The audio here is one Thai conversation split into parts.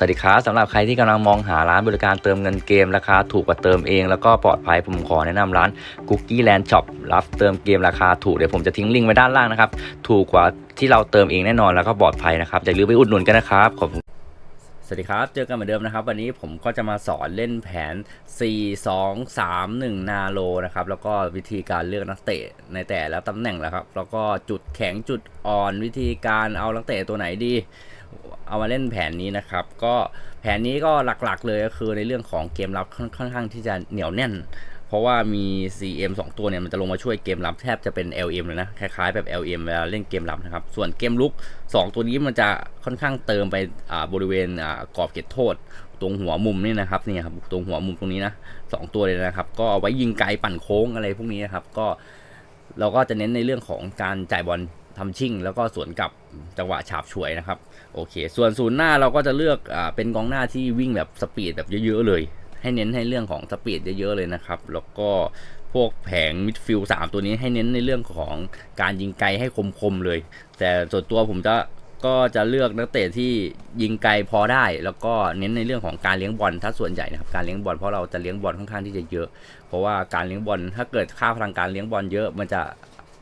สวัสดีครับสำหรับใครที่กำลังมองหาร้านบริการเติมเงินเกมราคาถูกกว่าเติมเองแล้วก็ปลอดภัยผมขอแนะนำร้าน Cookie Land Shop รับเติมเกมราคาถูกเดี๋ยวผมจะทิ้งลิงก์ไว้ด้านล่างนะครับ ถูกกว่าที่เราเติมเองแน่นอนแล้วก็ปลอดภัยนะครับอย่าลืมไปอุดหนุนกันนะครับขอบคุณสวัสดีครับ เจอกันเหมือนเดิมนะครับ วันนี้ผมก็จะมาสอนเล่นแผน 4 2 3 1 นาโลนะครับ แล้วก็วิธีการเลือกนักเตะในแต่ละตำแหน่งแล้วครับ แล้วก็จุดแข็งจุดอ่อนวิธีการเอานักเตะตัวไหนดี เอามาเล่นแผนนี้นะครับ ก็แผนนี้ก็หลักๆเลยก็คือในเรื่องของเกมรับค่อนข้างที่จะเหนียวแน่น เพราะว่ามี CM 2 ตัวเนี่ยมันจะลงมาช่วยเกมรับแทบจะเป็น LM เลยนะคล้ายๆแบบ LM เวลาเล่นเกมรับนะครับ ส่วนเกมลุก 2 ตัวนี้มันจะค่อนข้างเติมไปบริเวณอกรอบเขตโทษ ตรงหัวมุมนี่นะครับนี่ครับตรงหัวมุมตรงนี้นะสองตัวเลยนะครับ ก็เอาไว้ยิงไกลปั่นโค้งอะไรพวกนี้นะครับก็เราก็จะเน้นในเรื่องของการจ่ายบอล ทำชิ่ง แล้วก็สวนกลับจังหวะฉาบฉวยนะครับ โอเค ส่วนศูนย์หน้าเราก็จะเลือกอ่าเป็นกองหน้าที่วิ่งแบบสปีดแบบเยอะๆเลย ให้เน้นให้เรื่องของสปีดเยอะๆเลยนะครับ แล้วก็พวกแผงมิดฟิลสามตัวนี้ให้เน้นในเรื่องของการยิงไกลให้คมๆเลย แต่ส่วนตัวผมจะก็จะเลือกนักเตะที่ยิงไกลพอได้ แล้วก็เน้นในเรื่องของการเลี้ยงบอลถ้าส่วนใหญ่นะครับการเลี้ยงบอลเพราะเราจะเลี้ยงบอลค่อนข้างที่จะเยอะ เพราะว่าการเลี้ยงบอลถ้าเกิดค่าพลังการเลี้ยงบอลเยอะ มันจะ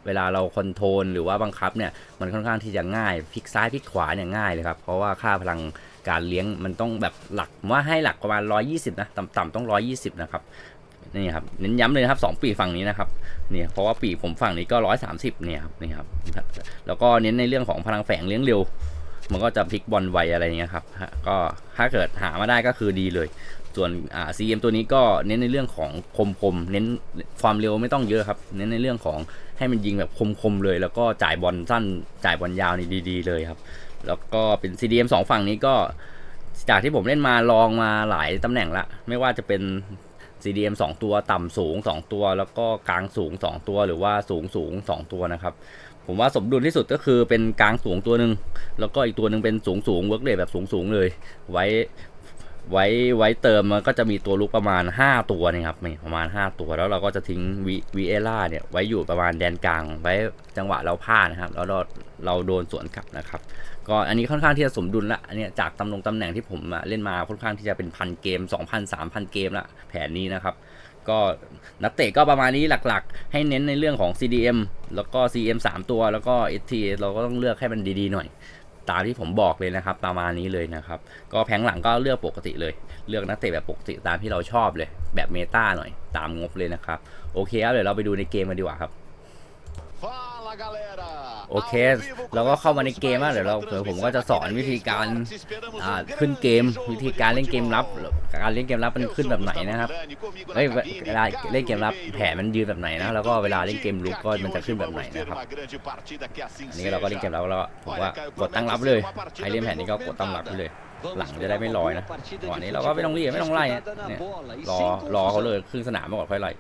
เวลาเราคอนโทรลหรือว่าบังคับเนี่ยมันค่อนข้างที่จะง่ายพลิกซ้ายพลิกขวาเนี่ยง่ายเลยครับเพราะว่าค่าพลังการเลี้ยงมันต้องแบบหลักว่าให้หลักประมาณ 120 นะต่ำๆต้อง 120 นะครับนี่ครับเน้นย้ำเลยนะครับสองปีฝั่งนี้นะครับเนี่ยเพราะว่าปีผมฝั่งนี้ก็ 130เนี่ยครับนี่ครับแล้วก็เน้นในเรื่องของพลังแฝงเลี้ยงเร็ว มันก็จะพลิกบอลไวอะไรเงี้ยครับก็ถ้าเกิดหามาได้ก็คือดีเลย ส่วนอ่า CM ตัวนี้ก็เน้นในเรื่องของคมคมเน้นความเร็วไม่ต้องเยอะครับ เน้นในเรื่องของให้มันยิงแบบคมคมเลย แล้วก็จ่ายบอลสั้นจ่ายบอลยาวนี่ดีๆเลยครับ แล้วก็เป็น CDM สองฝั่งนี้ก็จากที่ผมเล่นมาลองมาหลายตำแหน่งละไม่ว่าจะเป็น CDM 2 ตัวต่ำสูง 2 ตัว แล้วก็กลางสูง 2 ตัว หรือว่าสูงสูง 2 ตัวนะครับ ผมว่าสมดุลที่สุดก็คือเป็นกลางสูงตัวหนึ่งแล้วก็อีกตัวหนึ่งเป็นสูงสูงเวิร์กเรทแบบสูงสูงเลย ไว้ไว้ไว้เติมมันก็จะมีตัวลุกประมาณ 5 ตัวนี่ครับนี่ประมาณ 5 ตัวแล้วเราก็จะทิ้งวีวีเอล่าเนี่ยไว้อยู่ประมาณแดนกลาง ไว้จังหวะเราพลาดนะครับ แล้วเราเราโดนสวนกลับนะครับ ก็อันนี้ค่อนข้างที่จะสมดุลละอันเนี้ยจากตำแหน่งตำแหน่งที่ผมเล่นมาค่อนข้างที่จะเป็นพันเกม 2,000 3,000 เกมละแผนนี้นะครับ ก็นักเตะก็ประมาณนี้หลักๆ ให้เน้นในเรื่องของ CDM แล้วก็ CM 3 ตัวแล้วก็ ST เราก็ต้องเลือกให้มันดีๆหน่อย ตามที่ผมบอกเลยนะครับประมาณนี้เลยนะครับ ก็แผงหลังก็เลือกปกติเลย เลือกนักเตะแบบปกติตามที่เราชอบเลย แบบเมตาหน่อย ตามงบเลยนะครับ โอเคครับเดี๋ยวเราไปดูในเกมกันดีกว่าครับ Fala galera โอเค เราก็เข้ามาในเกมแล้วเดี๋ยวเราเดี๋ยวผมก็จะสอนวิธีการอ่าขึ้นเกม วิธีการเล่นเกมรับ การเล่นเกมรับมันขึ้นแบบไหนนะครับเฮ้ยเวลาเล่นเกมรับแผนมันยืนแบบไหนนะแล้วก็เวลาเล่นเกมลุกก็มันจะขึ้นแบบไหนนะครับอันนี้เราก็เล่นเกมรับแล้วผมว่ากดตั้งรับเลยใครเล่นแผนนี้ก็กดตั้งรับไปเลยหลังจะได้ไม่ลอยนะก่อนนี้เราก็ไม่ต้องรีบไม่ต้องไล่เนี่ยรอรอเขาเลยครึ่งสนามมาก่อนค่อยไล่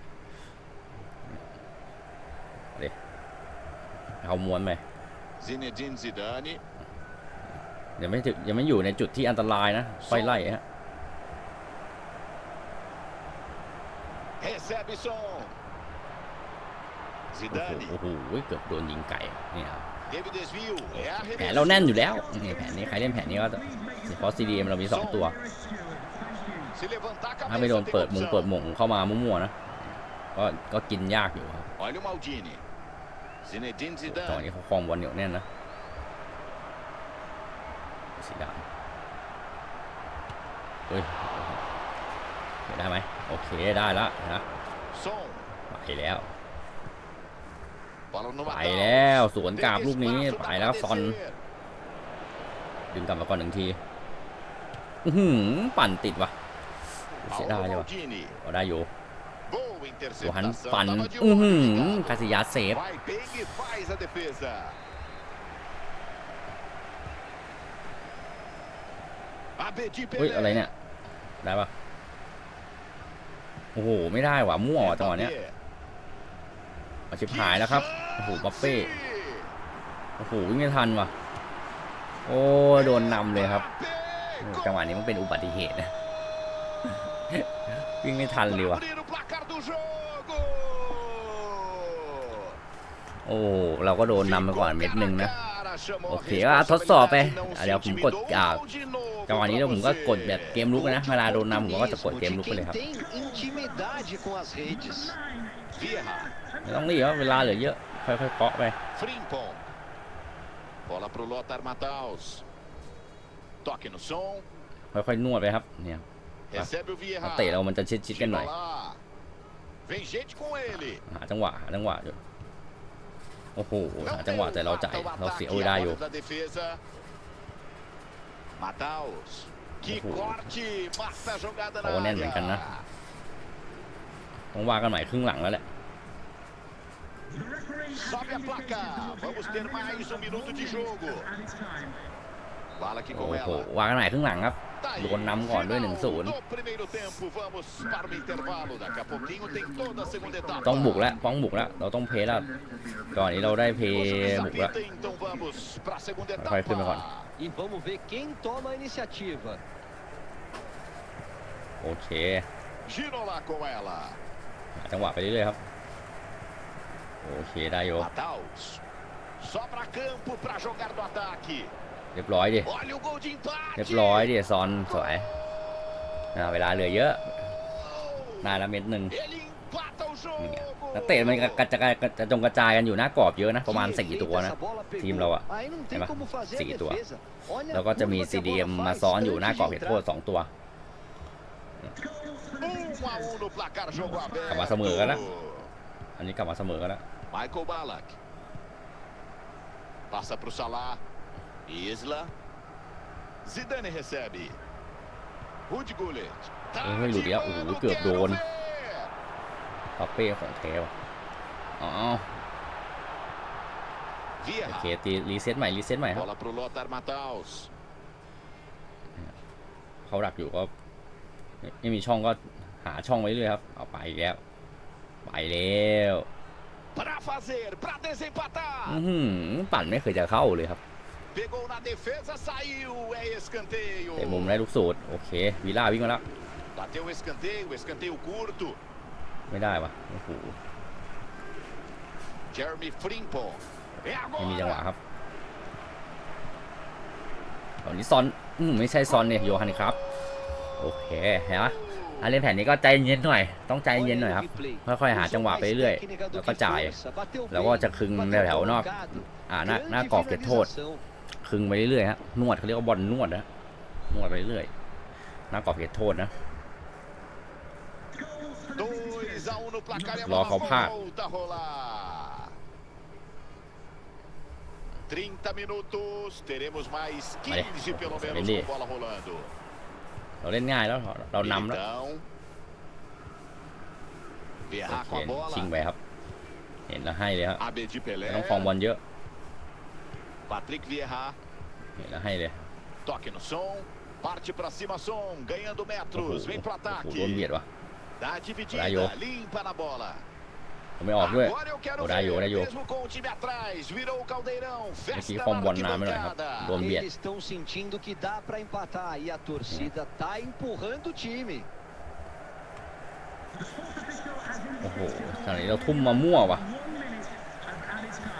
เดี๋ยว เขาม้วนไป Zinedine Zidane ยังไม่ถึงยังไม่อยู่ในจุดที่อันตรายนะค่อยไล่ฮะ recebe som โอ้โห Zidane โอ้โหเกือบโดนยิงไก่เนี่ยครับ teve desvio é แผน arremesso เราแน่นอยู่แล้วนี่แผนนี้ใครเล่นแผนนี้ก็จะเพราะ CDM เรามีสองตัว se levantar a ถ้าไม่โด cabeça น tem เปิดมุง condição เปิดหม่งเข้ามามั่วๆนะก็ก็กินยากอยู่ครับ ตอนนี้เขาคลองบอลเหนียวแน่นนะสีดำเฮ้ยได้ไหมโอเคได้ละนะไปแล้วไปแล้วสวนกาบลูกนี้ไปแล้วซอนดึงกลับมาก่อนหนึ่งทีอื้อหือปั่นติดว่ะเสียดายเลยว่ะเอาได้อยู่ โยฮัน interceptação ปั่น tava de อื้อ olho หือ Ricardo. คาสิยาเซฟ vai bem e faz a defesa อาเบจิเปเฮ้ย อะไรเนี่ย ได้ปะโอ้โห ไม่ได้ว่ะมั่วว่ะจังหวะเนี้ยอาชิบหายแล้วครับ โอ้โหบัปเป้ โอ้โหวิ่งไม่ทันว่ะ โอ้ โดนนำเลยครับ จังหวะนี้มันเป็นอุบัติเหตุนะ วิ่งไม่ทันเลยว่ะ Abrir o placar do jogo โอ้เราก็โดนนำไปก่อนเม็ดหนึ่งนะ โอเคก็ทดสอบไปอะเดี๋ยวผมกดอ่าจังหวะนี้แล้วผมก็กดแบบเกมลุกนะ เวลาโดนนำผมก็จะกดเกมลุกไปเลยครับไม่ต้องรีบเวลาเหลือเยอะ ค่อยๆเคาะไป ค่อยๆนวดไปครับ เนี่ยเตะเรามันจะชิดๆกันหน่อยหาจังหวะหาจังหวะอยู่ โอ้โหหาจังหวะแต่เราจ่ายเราเสียโอได้อยู่โอ้แน่นเหมือนกันนะต้องว่ากันใหม่ครึ่งหลังแล้วแหละ Sobe a placa. Vamos ter mais um minuto de jogo. Fala aqui โอ้ com โห ela. ว่ากันใหม่ครึ่งหลังครับ Tá aí, โดนนำก่อนด้วย final 1-0 do primeiro tempo, vamos para o intervalo. Daqui a pouquinho tem toda a segunda etapa. ต้องบุกแล้วต้องบุกแล้วเราต้องเพลย์แล้วก่อนนี้เราได้เพล Os ย์ juízes บุกแล้ว apitam, então vamos para a segunda Vai, firme agora. etapa. E vamos ver quem toma a iniciativa. โอเค Giro lá com ela. หาจังหวะไปเรื่อยๆครับ โอเคได้อยู่ เรียบร้อยดิ เรียบร้อยดิซอนสวยเวลาเหลือเยอะนายละเม็ดหนึ่งนักเตะมันกระจายกระจงกระจายกันอยู่หน้ากรอบเยอะนะ ประมาณสี่ตัวนะ ทีมเราอะเห็นหมสี่ตัว แล้วก็จะมีซีดีเอ็มมาซ้อนอยู่หน้ากรอบเขตโทษสองตัวกลับมาเสมอกันแล้วอันนี้กลับมาเสมอกันแล้ว Michael Ballack passa para Isla. Zidane recebe. Rudy Gullit. Tá Ui, Lúcio, de ui, mano, กือบ quero โดน ver. ปาเป้ของแท้ว่ะอ๋อโอเค Vieira. ตีรีเซ็ตใหม่รีเซ็ตใหม่ครับ Bola para o Lothar Matthaus. เขาดักอยู่ก็ไม่ไม่มีช่องก็หาช่องไว้เรื่อยครับ เอาไปอีกแล้ว ไปแล้ว Para fazer, para desempatar. อื้อหือปั่นไม่เคยจะเข้าเลยครับ Pegou na defesa, saiu. É escanteio. เตะมุมได้ลูกสูตรโอเควีล่าวิ่งมาแล้ว Bateu o escanteio, escanteio curto. ไม่ได้วะโอ้โห Jeremy Frimpong. É ไม่มีจังหวะ agora. ครับตอนนี้ซอนอืมไม่ใช่ซอนเนี่ยโยฮันครับ โอเคเห็นไหมถ้าเล่นแผนนี้ก็ใจเย็นหน่อย ต้องใจเย็นหน่อยครับ ค่อยๆหาจังหวะไปเรื่อยๆแล้วก็จ่าย แล้วก็จะคึงแถวๆนอก อ่าหน้าหน้ากรอบเขตโทษ คึงไปเรื่อยๆฮะนวดเขาเรียกว่าบอลนวดนะนวดไปเรื่อยน้ากรอบเขตโทษนะ2 a 1 no placar e a Logo bola ao par. volta a rolar. 30 minutos, teremos mais 15 pelo menos com bola rolando. เราเล่นง่ายแล้วเรานำแล้วโอเคชิงไปครับ เห็นแล้วให้เลยครับต้องคลองบอลเยอะ Patrick Vieira. เห็นแล้วให้เลย Toque no som. Parte pra cima, som. Ganhando โอ้โห metros. Vem pro โอ้โหโดนเบีย ataque. ดว่ะ Dá a Olha, dividida. eu. Limpa na bola. ผมไม่ออกด้วย Agora eu quero Olha aí, ver. olha aí. Mesmo com o time atrás. Virou o caldeirão. Festa Aqui, na como bola na melhor, arquibancada. Do ambiente. Eles estão sentindo que dá para empatar e a torcida tá empurrando o time. โอ้โหตอนนี้เราทุ่มมามั่วว่ะ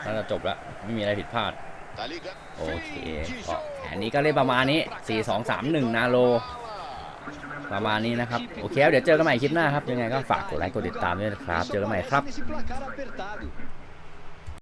น่าจะจบแล้วไม่มีอะไรผิดพลาด Tá ligado? โอเค Fim de ก็ jogo. แผนนี้ก็เล่นประมาณนี้ 4 2 3 1 นาโล ประมาณนี้นะครับ โอเคครับเดี๋ยวเจอกันใหม่คลิปหน้าครับ ยังไงก็ฝากกดไลค์กดติดตามด้วยนะครับ เจอกันใหม่ครับ Nesse placar apertado.